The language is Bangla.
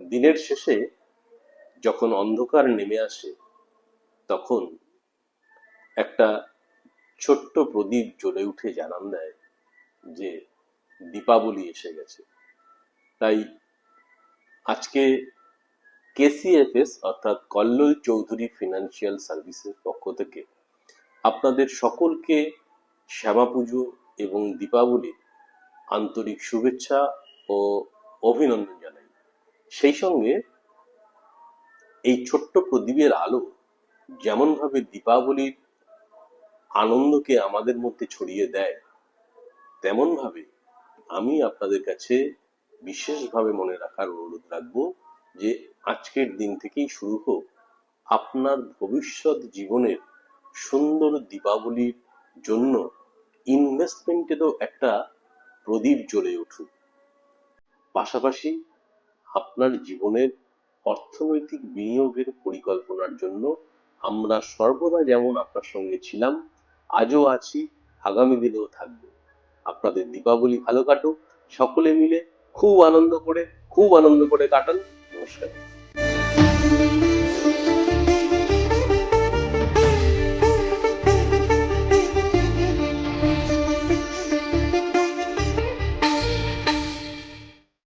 দিনের শেষে যখন অন্ধকার নেমে আসে, তখন একটা ছোট্ট প্রদীপ জ্বলে উঠে জানান দেয় যে দীপাবলি এসে গেছে। তাই আজকে কেসিএফএস অর্থাৎ কল্লোল চৌধুরী ফিনান্সিয়াল সার্ভিসের পক্ষ থেকে আপনাদের সকলকে শ্যামা পুজো এবং দীপাবলির আন্তরিক শুভেচ্ছা ও অভিনন্দন জানাই। সেই সঙ্গে এই ছোট্ট প্রদীপের আলো যেমনভাবে দীপাবলির আনন্দকে আমাদের মধ্যে ছড়িয়ে দেয়, তেমনভাবে আমি আপনাদের কাছে বিশেষভাবে মনে রাখার অনুরোধ রাখব যে আজকের দিন থেকেই শুরু হোক আপনার ভবিষ্যৎ জীবনের সুন্দর দীপাবলির জন্য ইনভেস্টমেন্টেরও একটা প্রদীপ জ্বলে উঠুক। পাশাপাশি আপনার জীবনের অর্থনৈতিক বিনিয়োগের পরিকল্পনার জন্য আমরা সর্বদা যেমন আপনার সঙ্গে ছিলাম, আজও আছি, আগামী দিনেও থাকব। আপনাদের দীপাবলি ভালো কাটুক। সকলে মিলে খুব আনন্দ করে, খুব আনন্দ করে কাটান। নমস্কার।